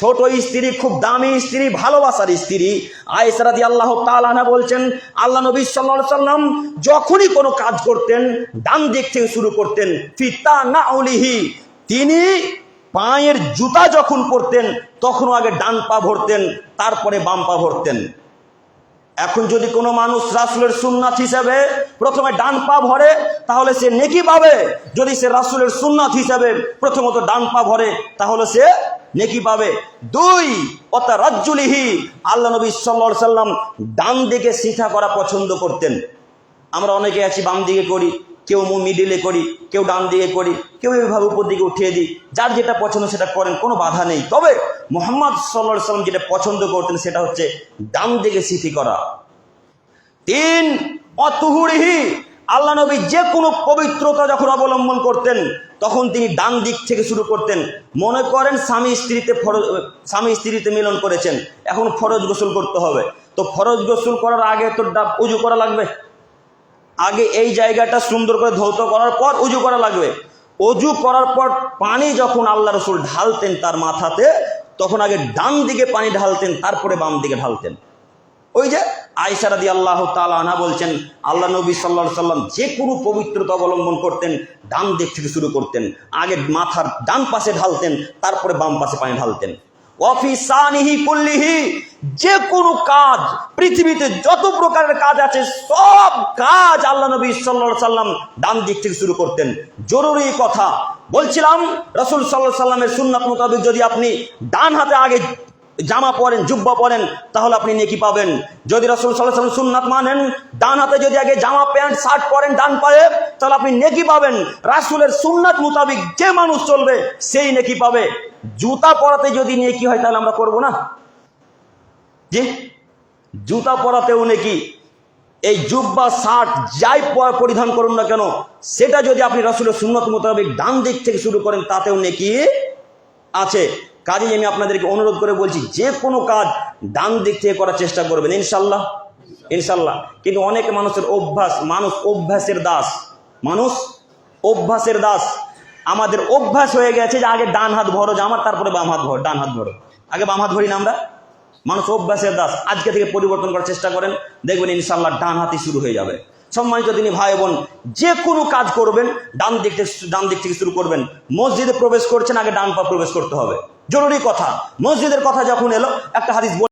ছোট স্ত্রী, খুব দামি স্ত্রী, ভালোবাসার স্ত্রী। আয়সারাদি আল্লাহ তালানা বলছেন, আল্লাহ নবী সাল্লা সাল্লাম যখনই কোনো কাজ করতেন, ডান দিক থেকে শুরু করতেন ফিতা না অলিহি তিনি পায়ের জুতা যখন পরতেন, তখনও আগে ডান পা ভরতেন, তারপরে বাম পা ভরতেন। এখন যদি কোনো মানুষ রাসুলের সুন্নাথ হিসেবে প্রথমে ডান পা ভরে, তাহলে সে নেকি পাবে। যদি সে রাসুলের সুন্নাথ হিসেবে প্রথমত ডান পা ভরে, তাহলে সে নেকি পাবে। দুই অর্থাৎ রাজ্জুলিহি আল্লাহ নবী সাল্লা সাল্লাম ডান দিকে শিখা করা পছন্দ করতেন। আমরা অনেকে আছি, বাম দিকে করি। কেউ মিডিলে করি, কেউ ডান দিকে করি, কেউ এভাবে উপর দিকে উঠিয়ে দিই, যার যেটা পছন্দ সেটা করেন, কোনো বাধা নেই। তবে মোহাম্মদ সাল্লা সাল্লাম যেটা পছন্দ করতেন সেটা হচ্ছে ডান দিকে সিথি করা। তিন, অতুহুরিহি, আল্লাহ নবী যে কোনো পবিত্রতা যখন অবলম্বন করতেন, তখন তিনি ডান দিক থেকে শুরু করতেন। মনে করেন স্বামী স্ত্রীতে ফরজ, স্বামী স্ত্রীতে মিলন করেছেন, এখন ফরজ গোসল করতে হবে। তো ফরজ গোসল করার আগে তো উজু করা লাগবে? আগে এই জায়গাটা সুন্দর করে ধৌত করার পর উজু করা লাগবে। অজু করার পর পানি যখন আল্লাহ রসুল ঢালতেন তার মাথাতে, তখন আগে ডান দিকে পানি ঢালতেন, তারপরে বাম দিকে ঢালতেন। ওই যে আয়সারাদি আল্লাহ তালা বলছেন, আল্লাহ নবী সাল্লা সাল্লাম যে কোনো পবিত্রতা অবলম্বন করতেন, ডান দিক থেকে শুরু করতেন। আগে মাথার ডান পাশে ঢালতেন, তারপরে বাম পাশে পানি ঢালতেন। অফিসানিহি যে কোনো কাজ, পৃথিবীতে যত প্রকারের কাজ আছে, সব কাজ আল্লাহ নবী সাল্লা সাল্লাম ডান দিক থেকে শুরু করতেন। জরুরি কথা। বলছিলাম, রসুল সাল্লাহ সাল্লামের সুন্নাত মোতাবেক যদি আপনি ডান হাতে আগে জামা পরেন, জুব্বা পরেন, তাহলে আপনি নেকি পাবেন। যদি রসুল সাল্লাহ সুন্নাত মানেন, ডান হাতে যদি আগে জামা, প্যান্ট, শার্ট পরেন, ডান পায়ে, তাহলে আপনি নেকি পাবেন। রাসুলের সুন্নাত মোতাবিক যে মানুষ চলবে, সেই নেকি পাবে। জুতা পরাতে যদি নেকি হয়, তাহলে আমরা করব না? জি? জুতা পরাতেও নেকি। এই জুব্বা, শার্ট যাই পরিধান করুন না কেন, সেটা যদি আপনি রসুলের সুন্নত মোতাবেক ডান দিক থেকে শুরু করেন, তাতেও নেকি আছে। কাজেই আমি আপনাদেরকে অনুরোধ করে বলছি, যে কোনো কাজ ডান দিক থেকে করার চেষ্টা করবেন, ইনশাল্লাহ ইনশাল্লাহ। কিন্তু অনেক মানুষের অভ্যাস, মানুষ অভ্যাসের দাস, মানুষ অভ্যাসের দাস। আমাদের অভ্যাস হয়ে গেছে যে আগে ডান হাত ভরো জামার তারপরে বাম হাত ভর, ডান হাত ভরো। আগে বাম হাত ভরি না আমরা। মানুষ অভ্যাসের দাস, আজকে থেকে পরিবর্তন করার চেষ্টা করেন, দেখবেন ইনশাল্লাহ ডান হাতই শুরু হয়ে যাবে। সম্মানিত তিনি ভাই বোন, যে কোনো কাজ করবেন, ডান দিক থেকে ডান দিক থেকে শুরু করবেন। মসজিদে প্রবেশ করছেন, আগে ডান পা প্রবেশ করতে হবে। জরুরি কথা। মসজিদের কথা যখন এলো, একটা হাদিস